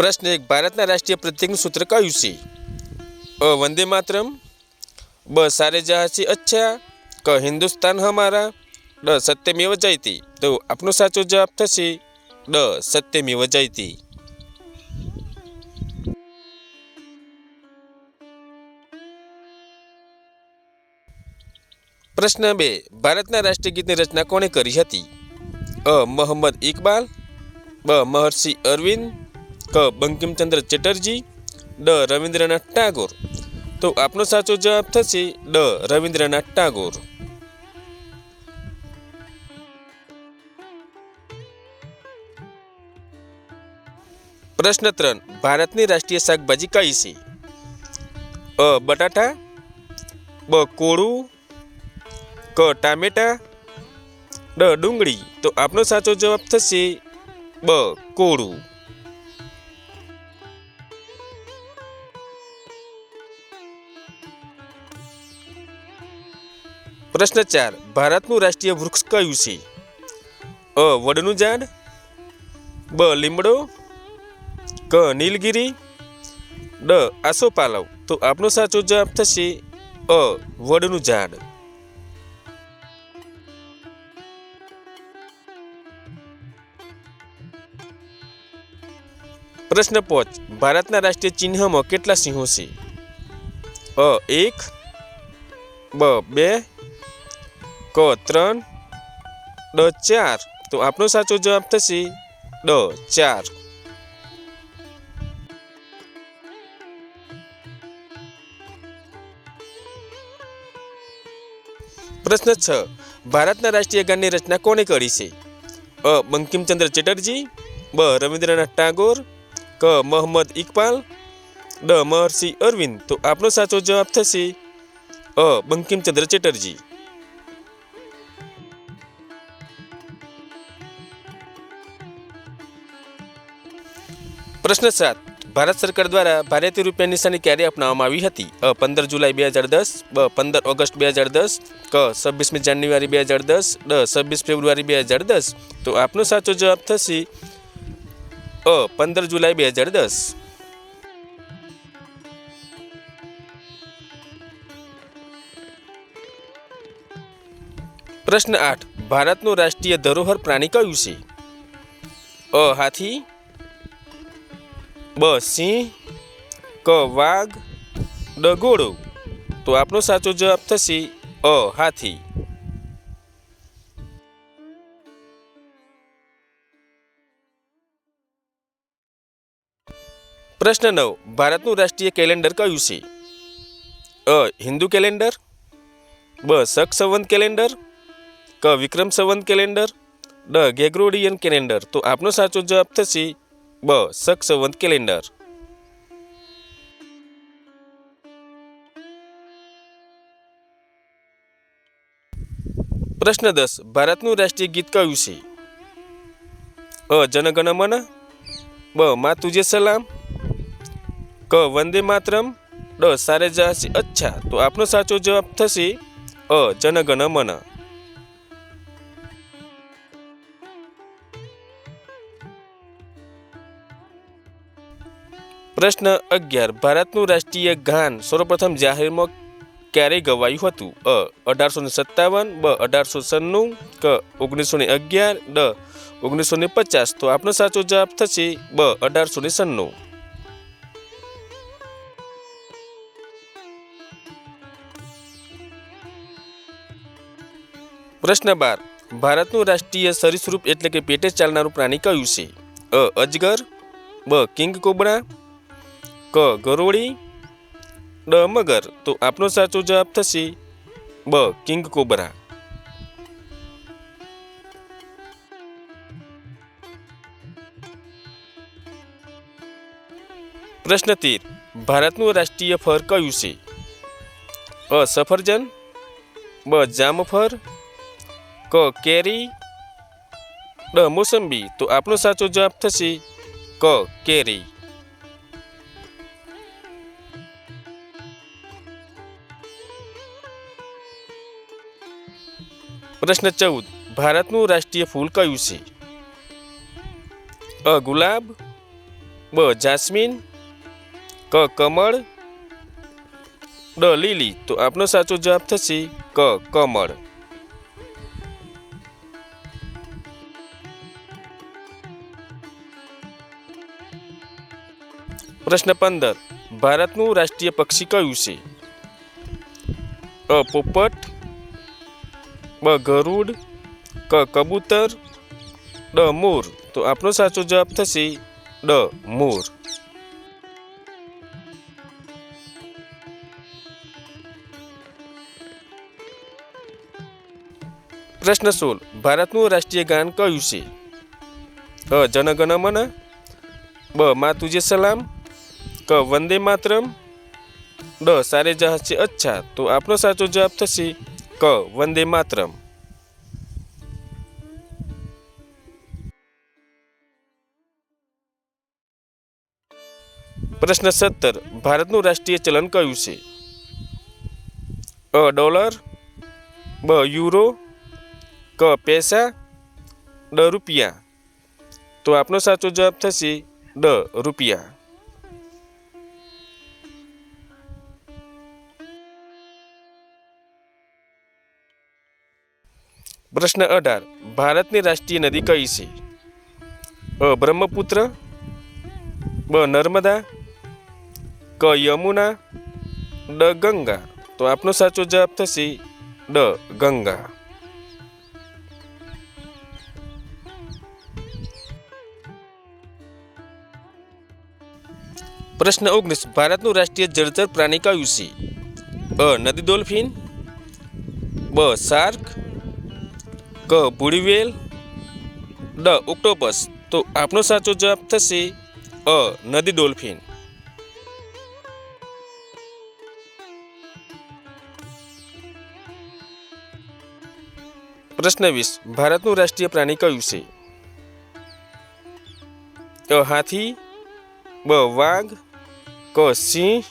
પ્રશ્ન એક, ભારતના રાષ્ટ્રીય પ્રત્યેકનું સૂત્ર કયું છે? અ, વંદે માતરમ, બ, સારે જહાં છે અચ્છા, ક, હિન્દુસ્તાન હમારા, ડ, સત્યમેવ જયતી. તો આપનો સાચો જવાબ થશે, ડ, સત્યમેવ જયતી. પ્રશ્ન બે, ભારતના રાષ્ટ્રીય ગીતની રચના કોણે કરી હતી? અ, મોહમ્મદ ઇકબાલ, બ, મહર્ષિ અરવિંદ ક. બંકિમચંદ્ર ચેટર્જી. ડ. રવિન્દ્રનાથ ટાગોર. તો આપનો સાચો જવાબ થશે ડ. રવિન્દ્રનાથ ટાગોર. પ્રશ્ન ત્રણ. ભારતની રાષ્ટ્રીય શાકભાજી કઈ છે? અ. બટાટા. બ. કોળું. ક. ટામેટા. ડ. ડુંગળી. તો આપનો સાચો જવાબ થશે બ. કોળું. પ્રશ્ન ચાર, ભારતનું રાષ્ટ્રીય વૃક્ષ કયું છે? અ, વડનું ઝાડ, બ, લીમડો, ક, નીલગિરી, ડ, આસોપાલવ. તો આપનો સાચો જવાબ થશે અ, વડનું ઝાડ. પ્રશ્ન પાંચ, ભારતના રાષ્ટ્રીય ચિહ્નમાં કેટલા સિંહો છે? અ, એક, બ, બે ક ત્રણ ડ ચાર. તો આપનો સાચો જવાબ થશે. ડ ચાર. પ્રશ્ન છ. ભારતના રાષ્ટ્રીય ગાનની રચના કોણે કરી છે? અ. બંકિમચંદ્ર ચેટર્જી. બ. રવિન્દ્રનાથ ટાગોર. ક. મોહમ્મદ ઇકબાલ. ડ. મહર્ષિ અરવિંદ. તો આપનો સાચો જવાબ થશે. અ. બંકિમચંદ્ર ચેટર્જી. પ્રશ્ન સાત. ભારત સરકાર દ્વારા ભારતીય રૂપિયા નિશાની ક્યારે અપનાવવામાં આવી હતી? અ, પંદર જુલાઈ બે હજાર દસ, બ, પંદર ઓગસ્ટ બે હજાર દસ, ક, છવ્વીસમી જાન્યુઆરી બે હજાર દસ, ડ, છવ્વીસ ફેબ્રુઆરી બે હજાર દસ. તો આપનો સાચો જવાબ થશે અ, પંદર જુલાઈ બે હજાર દસ. પ્રશ્ન આઠ. ભારતનું રાષ્ટ્રીય ધરોહર પ્રાણી કયું છે? અ, હાથી બ સિંહ ક વાઘ, ડ ઘોડો. તો આપનો સાચો જવાબ થશે અ, હાથી. પ્રશ્ન નવ. ભારતનું રાષ્ટ્રીય કેલેન્ડર કયું છે? અ, હિન્દુ કેલેન્ડર, બ, શક સંવંત કેલેન્ડર, ક, વિક્રમ સંવંત કેલેન્ડર, ડ, ગેગ્રોડિયન કેલેન્ડર. તો આપનો સાચો જવાબ થશે બ શક સંવંત કેલેન્ડર પ્રશ્ન દસ ભારતનું રાષ્ટ્રીય ગીત કયું છે? અ જનગણ મન બ, મા તુજે સલામ, ક, વંદે માતરમ, ડ, સારે જા અચ્છા. તો આપનો સાચો જવાબ થશે અ જનગણ મન પ્રશ્ન અગિયાર. ભારતનું રાષ્ટ્રીય ગાન સર્વપ્રથમ જાહેરમાં ક્યારે ગવાયું હતું? અ, અઢારસો ને સત્તાવન, બ, અઢારસો સન્નું, ક, ઓગણીસો ને અગિયાર, ડ, ઓગણીસો ને પચાસ. તો આપનો સાચો જવાબ થશે બ, અઢારસો ને સન્નું. પ્રશ્ન બાર. ભારતનું રાષ્ટ્રીય સરીસૃપ એટલે કે પેટે ચાલનારું પ્રાણી કયું છે? અ, અજગર, બ, કિંગ કોબરા ક, ગરોળી? ડ, મગર. તો આપનો સાચો જવાબ થશે બ, કિંગ કોબરા. પ્રશ્ન તેર. ભારતનું રાષ્ટ્રીય ફળ કયું છે? અ, સફરજન. બ જામફળ ક, કેરી. ડ, મોસંબી. તો આપનો સાચો જવાબ થશે ક, કેરી. પ્રશ્ન ચૌદ. ભારતનું રાષ્ટ્રીય ફૂલ કયું છે? અ, ગુલાબ, બ, જાસ્મીન, ક, કમળ, ડ, લીલી. તો આપનો સાચો જવાબ થશે ક, કમળ. પ્રશ્ન પંદર. ભારતનું રાષ્ટ્રીય પક્ષી કયું છે? અ, પોપટ બ ગરુડ ક કબૂતર, ડ મોર. તો આપણો સાચો જવાબ થશે ડ મોર. પ્રશ્ન સોળ. ભારતનું રાષ્ટ્રીય ગાન કયું છે? અ જનગણ મન બ મા તુજે સલામ. ક, વંદે માતરમ. ડ સારે જહાજ છે અચ્છા. તો આપણો સાચો જવાબ થશે ક વંદે માતરમ પ્રશ્ન સત્તર ભારતનું રાષ્ટ્રીય ચલણ કયું છે? અ ડોલર બ યુરો ક પૈસા ડ રૂપિયા તો આપનો સાચો જવાબ થશે ડ રૂપિયા પ્રશ્ન અઢાર. ભારતની રાષ્ટ્રીય નદી કઈ છે? અ, બ્રહ્મપુત્ર, બ, નર્મદા, ક, યમુના, ડ, ગંગા. તો આપનો સાચો જવાબ થશે ડ, ગંગા. પ્રશ્ન ઓગણીસ. ભારતનું રાષ્ટ્રીય જળચર પ્રાણી કયું છે? અ, નદી ડોલ્ફિન, બ, શાર્ક ક ભૂડીવેલ ડ ઓક્ટોપસ. તો આપનો સાચો જવાબ થશે અ, નદી ડોલ્ફિન. પ્રશ્ન વીસ. ભારતનું રાષ્ટ્રીય પ્રાણી કયું છે? અ, હાથી, બ, વાઘ, ક, સિંહ,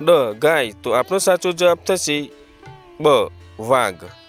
ડ, ગાય. તો આપનો સાચો જવાબ થશે બ, વાઘ.